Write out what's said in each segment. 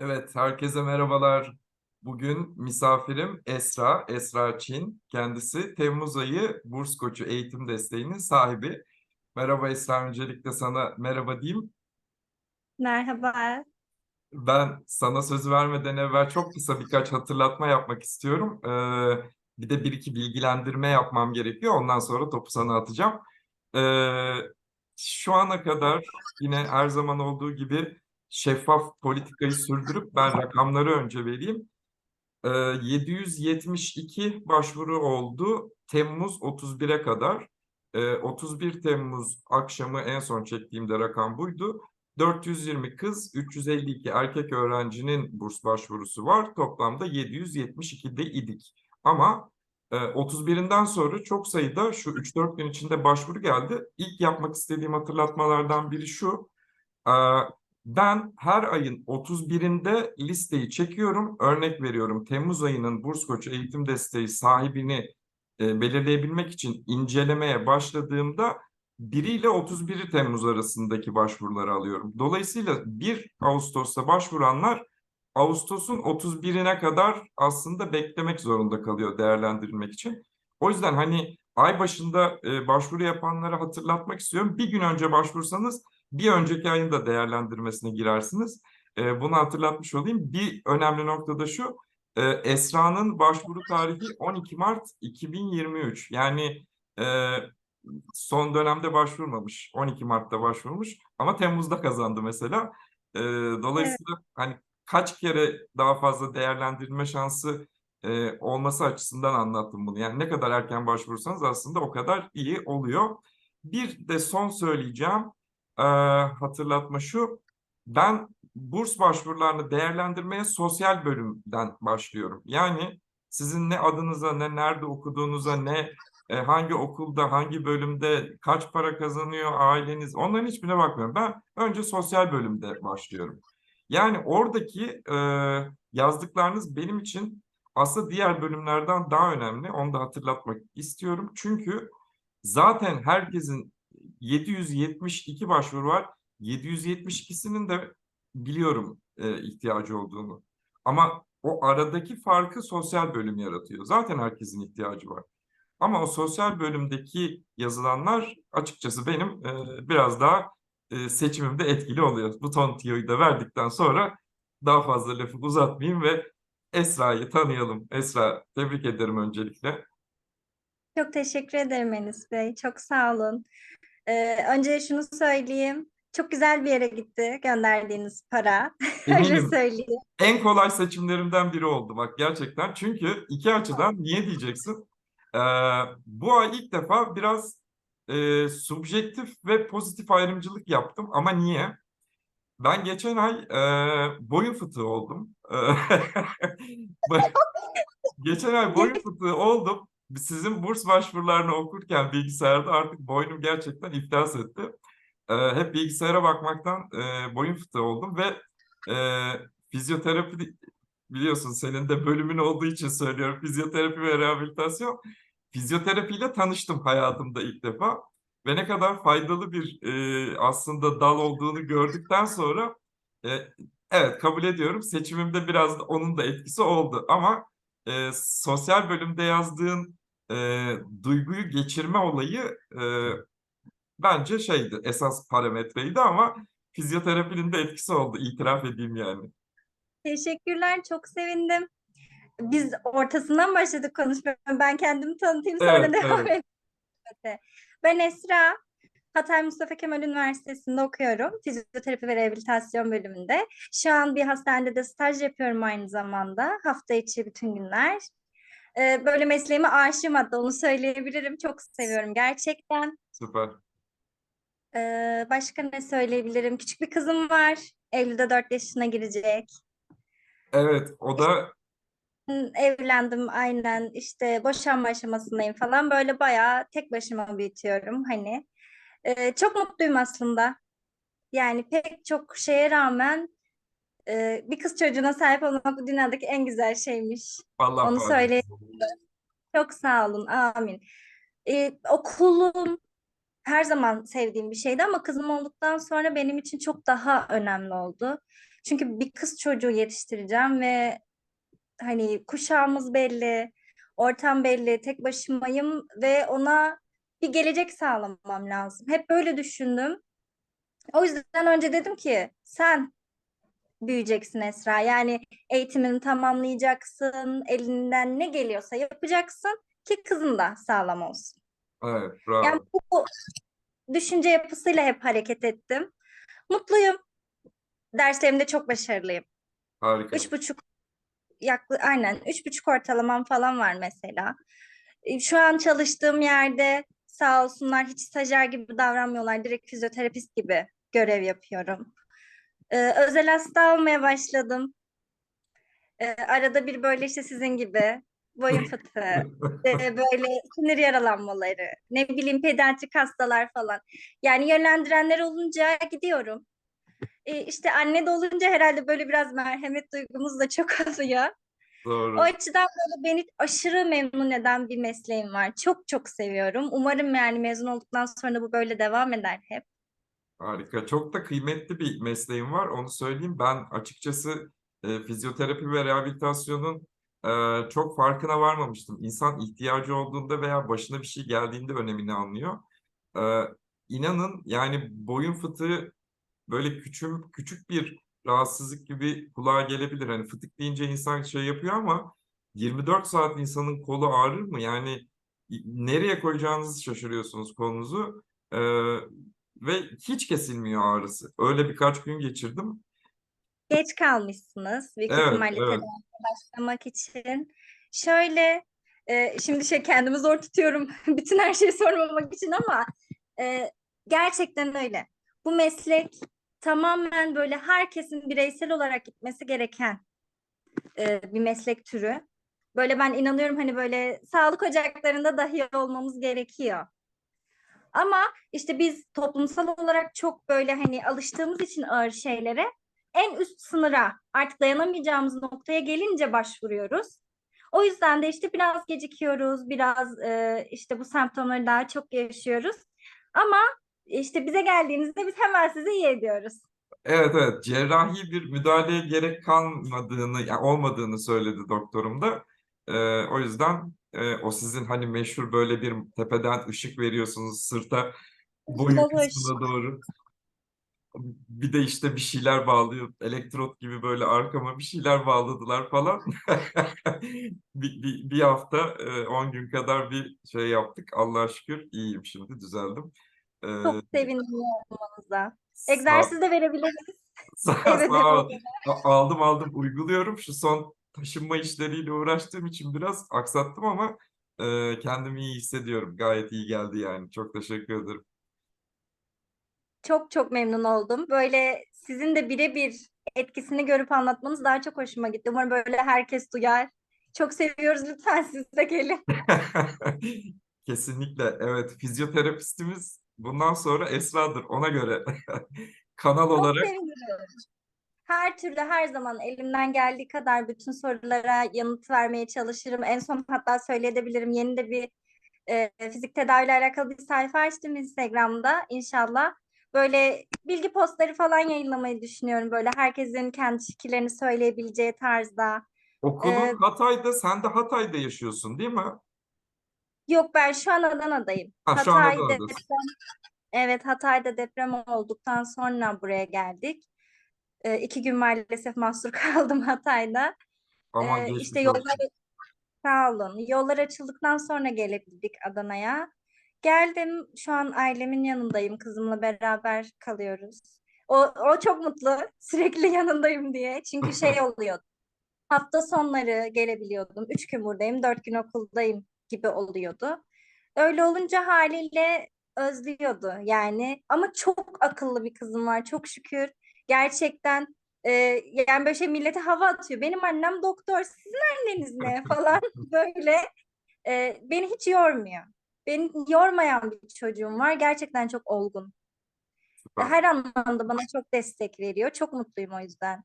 Evet, herkese merhabalar. Bugün misafirim Esra, Esra Çin. Kendisi Temmuz ayı Burs Koçu eğitim desteğinin sahibi. Merhaba Esra, öncelikle sana merhaba diyeyim. Merhaba. Ben sana söz vermeden evvel çok kısa birkaç hatırlatma yapmak istiyorum. Ee, bir de bir iki bilgilendirme yapmam gerekiyor. Ondan sonra topu sana atacağım. Ee, şu ana kadar yine her zaman olduğu gibi şeffaf politikayı sürdürüp ben rakamları önce vereyim. Ee, 772 başvuru oldu Temmuz 31'e kadar. Ee, 31 Temmuz akşamı en son çektiğimde rakam buydu. 420 kız, 352 erkek öğrencinin burs başvurusu var. Toplamda 772'de idik. Ama e, 31'inden sonra çok sayıda şu 3-4 gün içinde başvuru geldi. İlk yapmak istediğim hatırlatmalardan biri şu. Ben her ayın 31'inde listeyi çekiyorum. Örnek veriyorum Temmuz ayının Burs Koçu eğitim desteği sahibini e, belirleyebilmek için incelemeye başladığımda 1 ile 31 Temmuz arasındaki başvuruları alıyorum. Dolayısıyla 1 Ağustos'ta başvuranlar Ağustos'un 31'ine kadar aslında beklemek zorunda kalıyor değerlendirilmek için. O yüzden hani ay başında e, başvuru yapanlara hatırlatmak istiyorum. Bir gün önce başvursanız bir önceki ayın da değerlendirmesine girersiniz. E, bunu hatırlatmış olayım. Bir önemli nokta da şu. E, Esra'nın başvuru tarihi 12 Mart 2023. Yani e, son dönemde başvurmamış. 12 Mart'ta başvurmuş ama Temmuz'da kazandı mesela. E, dolayısıyla hani kaç kere daha fazla değerlendirilme şansı e, olması açısından anlattım bunu. Yani ne kadar erken başvurursanız aslında o kadar iyi oluyor. Bir de son söyleyeceğim e, hatırlatma şu. Ben burs başvurularını değerlendirmeye sosyal bölümden başlıyorum. Yani sizin ne adınıza, ne nerede okuduğunuza, ne e, hangi okulda, hangi bölümde, kaç para kazanıyor aileniz, onların hiçbirine bakmıyorum. Ben önce sosyal bölümde başlıyorum. Yani oradaki e, yazdıklarınız benim için aslında diğer bölümlerden daha önemli. Onu da hatırlatmak istiyorum. Çünkü zaten herkesin 772 başvuru var. 772'sinin de biliyorum e, ihtiyacı olduğunu. Ama o aradaki farkı sosyal bölüm yaratıyor. Zaten herkesin ihtiyacı var. Ama o sosyal bölümdeki yazılanlar açıkçası benim e, biraz daha e, seçimimde etkili oluyor. Bu ton tiyoyu da verdikten sonra daha fazla lafı uzatmayayım ve Esra'yı tanıyalım. Esra tebrik ederim öncelikle. Çok teşekkür ederim Enis Bey. Çok sağ olun. Ee, önce şunu söyleyeyim. Çok güzel bir yere gitti gönderdiğiniz para. Öyle Eminim söyleyeyim. en kolay seçimlerimden biri oldu bak gerçekten. Çünkü iki açıdan niye diyeceksin? Ee, bu ay ilk defa biraz e, subjektif ve pozitif ayrımcılık yaptım. Ama niye? Ben geçen ay e, boyun fıtığı oldum. Geçen ay boyun fıtığı oldum. Sizin burs başvurularını okurken bilgisayarda artık boynum gerçekten iflas etti. E, hep bilgisayara bakmaktan e, boyun fıtığı oldum ve e, fizyoterapi biliyorsun senin de bölümün olduğu için söylüyorum. Fizyoterapi ve rehabilitasyon. Fizyoterapiyle tanıştım hayatımda ilk defa ve ne kadar faydalı bir e, aslında dal olduğunu gördükten sonra e, evet kabul ediyorum seçimimde biraz da onun da etkisi oldu ama e, sosyal bölümde yazdığın e, duyguyu geçirme olayı e, bence şeydi esas parametreydi ama fizyoterapinin de etkisi oldu itiraf edeyim yani. Teşekkürler. Çok sevindim. Biz ortasından başladık konuşmaya. Ben kendimi tanıtayım sonra Evet, devam evet. edelim. Ben Esra. Hatay Mustafa Kemal Üniversitesi'nde okuyorum. Fizyoterapi ve rehabilitasyon bölümünde. Şu an bir hastanede de staj yapıyorum aynı zamanda. Hafta içi bütün günler. Ee, böyle mesleğime aşığım hatta onu söyleyebilirim. Çok seviyorum gerçekten. Süper. Ee, başka ne söyleyebilirim? Küçük bir kızım var. Eylül'de 4 yaşına girecek. Evet o da Evlendim aynen işte boşanma aşamasındayım falan. Böyle bayağı tek başıma büyütüyorum hani. Ee, çok mutluyum aslında. Yani pek çok şeye rağmen e, bir kız çocuğuna sahip olmak bu dünyadaki en güzel şeymiş. Allah Onu söyleyeyim. Çok sağ olun. Amin. Ee, okulum her zaman sevdiğim bir şeydi ama kızım olduktan sonra benim için çok daha önemli oldu. Çünkü bir kız çocuğu yetiştireceğim ve hani kuşağımız belli, ortam belli, tek başımayım ve ona bir gelecek sağlamam lazım. Hep böyle düşündüm. O yüzden önce dedim ki sen büyüyeceksin Esra. Yani eğitimini tamamlayacaksın, elinden ne geliyorsa yapacaksın ki kızın da sağlam olsun. Evet, bravo. Yani bu düşünce yapısıyla hep hareket ettim. Mutluyum. Derslerimde çok başarılıyım. Harika. Üç buçuk yaklı aynen üç buçuk ortalamam falan var mesela. E, Şu an çalıştığım yerde sağ olsunlar hiç stajyer gibi davranmıyorlar. Direkt fizyoterapist gibi görev yapıyorum. Ee, özel hasta olmaya başladım. Ee, arada bir böyle işte sizin gibi boyun fıtığı, e, böyle sinir yaralanmaları, ne bileyim pediatrik hastalar falan. Yani yönlendirenler olunca gidiyorum. Ee, işte anne de olunca herhalde böyle biraz merhamet duygumuz da çok oluyor. O Doğru. açıdan böyle beni aşırı memnun eden bir mesleğim var. Çok çok seviyorum. Umarım yani mezun olduktan sonra bu böyle devam eder hep. Harika. Çok da kıymetli bir mesleğim var. Onu söyleyeyim. Ben açıkçası e, fizyoterapi ve rehabilitasyonun e, çok farkına varmamıştım. İnsan ihtiyacı olduğunda veya başına bir şey geldiğinde önemini anlıyor. E, inanın yani boyun fıtığı böyle küçüm, küçük bir rahatsızlık gibi kulağa gelebilir. Hani fıtık deyince insan şey yapıyor ama 24 saat insanın kolu ağrır mı? Yani nereye koyacağınızı şaşırıyorsunuz kolunuzu. E, ve hiç kesilmiyor ağrısı. Öyle birkaç gün geçirdim. Geç kalmışsınız büyük Evet, ihtimalle evet. başlamak için. Şöyle, e, şimdi şey kendimi zor tutuyorum bütün her şeyi sormamak için ama e, gerçekten öyle. Bu meslek tamamen böyle herkesin bireysel olarak gitmesi gereken e, bir meslek türü. Böyle ben inanıyorum hani böyle sağlık ocaklarında dahi olmamız gerekiyor. Ama işte biz toplumsal olarak çok böyle hani alıştığımız için ağır şeylere en üst sınıra artık dayanamayacağımız noktaya gelince başvuruyoruz. O yüzden de işte biraz gecikiyoruz, biraz e, işte bu semptomları daha çok yaşıyoruz. Ama işte bize geldiğinizde biz hemen sizi iyi ediyoruz. Evet evet cerrahi bir müdahaleye gerek kalmadığını yani olmadığını söyledi doktorum da. Ee, o yüzden e, o sizin hani meşhur böyle bir tepeden ışık veriyorsunuz sırta boyun kısmına doğru. Bir de işte bir şeyler bağlıyor. Elektrot gibi böyle arkama bir şeyler bağladılar falan. Bir, bir, bir hafta, e, 10 gün kadar bir şey yaptık. Allah'a şükür iyiyim şimdi, düzeldim. Ee, Çok sevindim olmanıza. Egzersiz de verebiliriz. Sağ, Evet, sağ ol. Aldım aldım uyguluyorum. Şu son taşınma işleriyle uğraştığım için biraz aksattım ama e, kendimi iyi hissediyorum. Gayet iyi geldi yani. Çok teşekkür ederim. Çok çok memnun oldum. Böyle sizin de birebir etkisini görüp anlatmanız daha çok hoşuma gitti. Umarım böyle herkes duyar. Çok seviyoruz. Lütfen siz de gelin. Kesinlikle evet. Fizyoterapistimiz bundan sonra Esra'dır. Ona göre kanal Çok olarak sevinirim. Her türlü her zaman elimden geldiği kadar bütün sorulara yanıt vermeye çalışırım. En son hatta söyleyebilirim. Yeni de bir e, fizik tedaviyle alakalı bir sayfa açtım Instagram'da. İnşallah böyle bilgi postları falan yayınlamayı düşünüyorum. Böyle herkesin kendi fikirlerini söyleyebileceği tarzda. okulun Ee, Hatay'da, sen de Hatay'da yaşıyorsun değil mi? Yok ben şu an Adana'dayım. Ha, şu an Hatay'da Adana'dasın. deprem, evet Hatay'da deprem olduktan sonra buraya geldik. Ee, iki gün maalesef mahsur kaldım Hatay'da. Ee, geçmiş işte yollar sağ olun. Yollar açıldıktan sonra gelebildik Adana'ya. Geldim. Şu an ailemin yanındayım. Kızımla beraber kalıyoruz. O, o çok mutlu. Sürekli yanındayım diye. Çünkü şey oluyor. Hafta sonları gelebiliyordum. Üç gün buradayım, dört gün okuldayım gibi oluyordu. Öyle olunca haliyle özlüyordu yani. Ama çok akıllı bir kızım var çok şükür. Gerçekten e, yani böyle şey millete hava atıyor. Benim annem doktor, sizin anneniz ne falan böyle. E, beni hiç yormuyor. Beni yormayan bir çocuğum var. Gerçekten çok olgun. Süper. Her anlamda bana çok destek veriyor. Çok mutluyum o yüzden.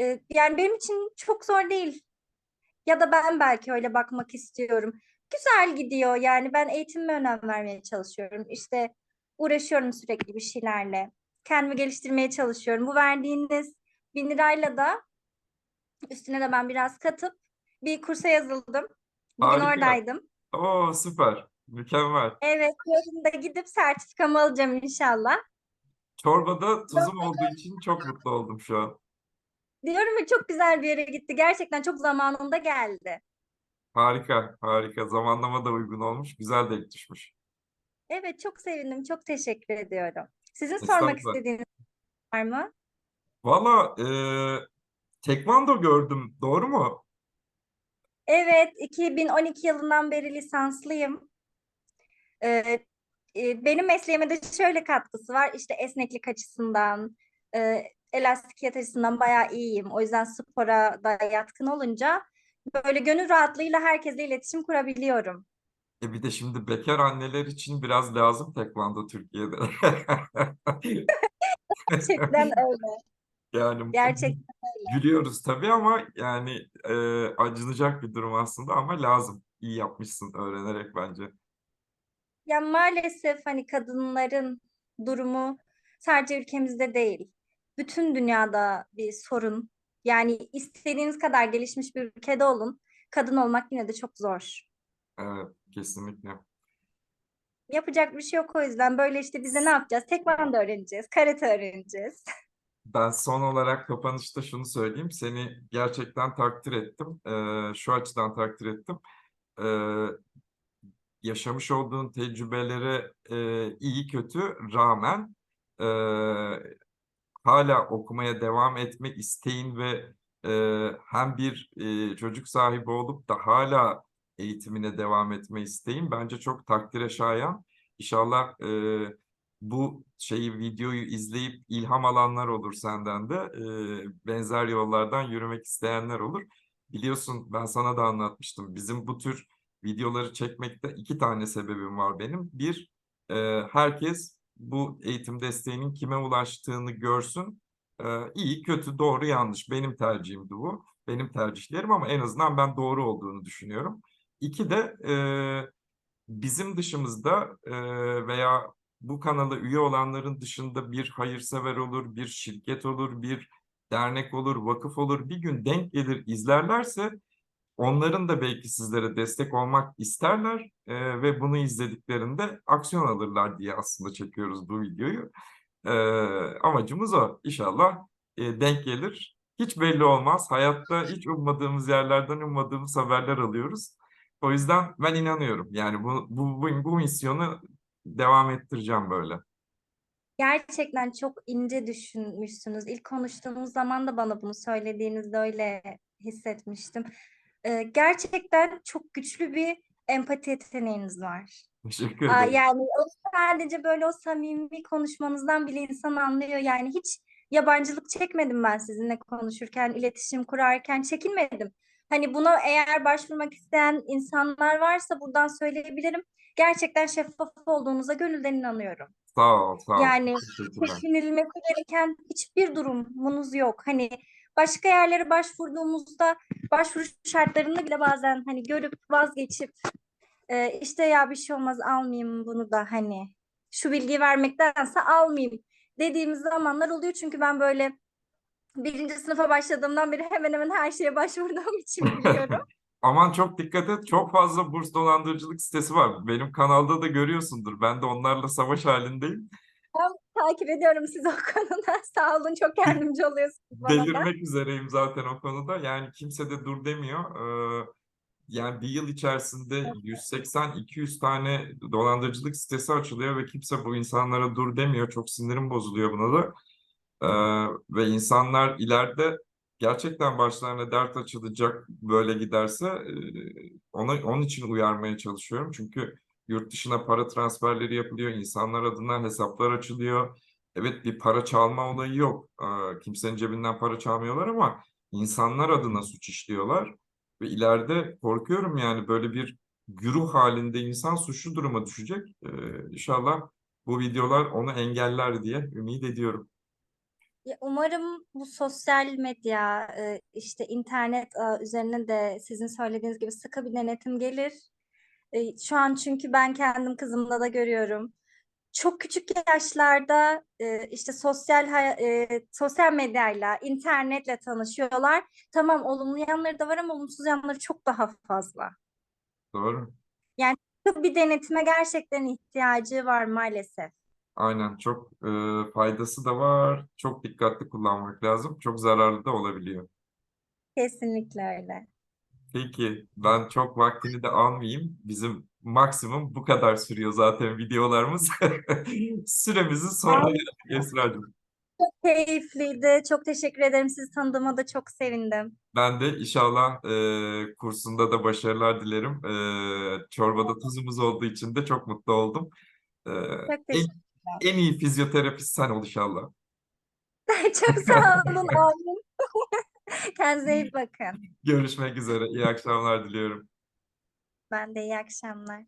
E, yani benim için çok zor değil. Ya da ben belki öyle bakmak istiyorum. Güzel gidiyor yani ben eğitimime önem vermeye çalışıyorum. İşte uğraşıyorum sürekli bir şeylerle. Kendimi geliştirmeye çalışıyorum. Bu verdiğiniz bin lirayla da üstüne de ben biraz katıp bir kursa yazıldım. Bugün Harika. oradaydım. Oo süper. Mükemmel. Evet, yarın da gidip sertifikamı alacağım inşallah. Çorbada tuzum olduğu için çok mutlu oldum şu an. Diyorum ya çok güzel bir yere gitti. Gerçekten çok zamanında geldi. Harika, harika. Zamanlama da uygun olmuş. Güzel denk düşmüş. Evet, çok sevindim. Çok teşekkür ediyorum. Sizin sormak Estağfurullah. istediğiniz var mı? Valla eee tekvando gördüm. Doğru mu? Evet, 2012 yılından beri lisanslıyım. Ee, e, benim mesleğime de şöyle katkısı var. İşte esneklik açısından, e, elastikiyet açısından bayağı iyiyim. O yüzden spora da yatkın olunca böyle gönül rahatlığıyla herkesle iletişim kurabiliyorum. E bir de şimdi bekar anneler için biraz lazım tekvando Türkiye'de. Gerçekten öyle. Yani Gerçekten gülüyoruz tabii ama yani e, acınacak bir durum aslında ama lazım. İyi yapmışsın öğrenerek bence. Ya maalesef hani kadınların durumu sadece ülkemizde değil, bütün dünyada bir sorun. Yani istediğiniz kadar gelişmiş bir ülkede olun, kadın olmak yine de çok zor. Evet, kesinlikle. Yapacak bir şey yok o yüzden böyle işte biz de ne yapacağız? Tekvando öğreneceğiz, karate öğreneceğiz. Ben son olarak kapanışta şunu söyleyeyim. Seni gerçekten takdir ettim. Ee, şu açıdan takdir ettim. Ee, yaşamış olduğun tecrübelere e, iyi kötü rağmen e, hala okumaya devam etme isteğin ve e, hem bir e, çocuk sahibi olup da hala eğitimine devam etme isteğin bence çok takdire şayan. İnşallah e, bu şeyi videoyu izleyip ilham alanlar olur senden de e, benzer yollardan yürümek isteyenler olur. Biliyorsun ben sana da anlatmıştım. Bizim bu tür videoları çekmekte iki tane sebebim var benim. Bir, e, herkes bu eğitim desteğinin kime ulaştığını görsün. E, iyi, kötü, doğru, yanlış. Benim tercihimdi bu. Benim tercihlerim ama en azından ben doğru olduğunu düşünüyorum. İki de e, bizim dışımızda e, veya bu kanala üye olanların dışında bir hayırsever olur, bir şirket olur, bir dernek olur, vakıf olur. Bir gün denk gelir izlerlerse onların da belki sizlere destek olmak isterler e, ve bunu izlediklerinde aksiyon alırlar diye aslında çekiyoruz bu videoyu. E, amacımız o. İnşallah e, denk gelir. Hiç belli olmaz. Hayatta hiç ummadığımız yerlerden ummadığımız haberler alıyoruz. O yüzden ben inanıyorum. Yani bu, bu, bu, bu misyonu devam ettireceğim böyle. Gerçekten çok ince düşünmüşsünüz. İlk konuştuğumuz zaman da bana bunu söylediğinizde öyle hissetmiştim. Ee, gerçekten çok güçlü bir empati yeteneğiniz var. Teşekkür Aa, ederim. yani o sadece böyle o samimi konuşmanızdan bile insan anlıyor. Yani hiç yabancılık çekmedim ben sizinle konuşurken, iletişim kurarken çekinmedim. Hani buna eğer başvurmak isteyen insanlar varsa buradan söyleyebilirim. Gerçekten şeffaf olduğunuza gönülden inanıyorum. Sağ ol, sağ ol. Yani çekinilmesi gereken hiçbir durumunuz yok. Hani başka yerlere başvurduğumuzda başvuru şartlarını bile bazen hani görüp vazgeçip e, işte ya bir şey olmaz almayayım bunu da hani şu bilgiyi vermektense almayayım dediğimiz zamanlar oluyor. Çünkü ben böyle birinci sınıfa başladığımdan beri hemen hemen her şeye başvurduğum için biliyorum. Aman çok dikkat et. Çok fazla burs dolandırıcılık sitesi var. Benim kanalda da görüyorsundur. Ben de onlarla savaş halindeyim. Takip ediyorum sizi o konuda. Sağ olun çok yardımcı oluyorsunuz. Delirmek üzereyim zaten o konuda. Yani kimse de dur demiyor. Ee, yani bir yıl içerisinde 180-200 tane dolandırıcılık sitesi açılıyor ve kimse bu insanlara dur demiyor. Çok sinirim bozuluyor buna da. Ve insanlar ileride gerçekten başlarına dert açılacak böyle giderse ona onun için uyarmaya çalışıyorum. Çünkü yurt dışına para transferleri yapılıyor, insanlar adına hesaplar açılıyor. Evet bir para çalma olayı yok. Kimsenin cebinden para çalmıyorlar ama insanlar adına suç işliyorlar. Ve ileride korkuyorum yani böyle bir güruh halinde insan suçlu duruma düşecek. İnşallah bu videolar onu engeller diye ümit ediyorum. Ya umarım bu sosyal medya, e, işte internet e, üzerine de sizin söylediğiniz gibi sıkı bir denetim gelir. E, Şu an çünkü ben kendim kızımda da görüyorum. çok küçük yaşlarda e, işte sosyal hay- e, sosyal medyayla, internetle tanışıyorlar. Tamam olumlu yanları da var ama olumsuz yanları çok daha fazla. Doğru. Bir denetime gerçekten ihtiyacı var maalesef. Aynen çok e, faydası da var. Çok dikkatli kullanmak lazım. Çok zararlı da olabiliyor. Kesinlikle öyle. Peki ben çok vaktini de almayayım. Bizim maksimum bu kadar sürüyor zaten videolarımız. Süremizin sonuna geldik Esra'cığım. Keyifliydi. Çok teşekkür ederim. Sizi tanıdığıma da çok sevindim. Ben de inşallah e, kursunda da başarılar dilerim. E, çorbada tuzumuz olduğu için de çok mutlu oldum. E, Çok teşekkür en iyi fizyoterapist sen ol inşallah. Çok sağ olun. Amin. Kendinize iyi bakın. Görüşmek üzere. İyi akşamlar diliyorum. Ben de iyi akşamlar.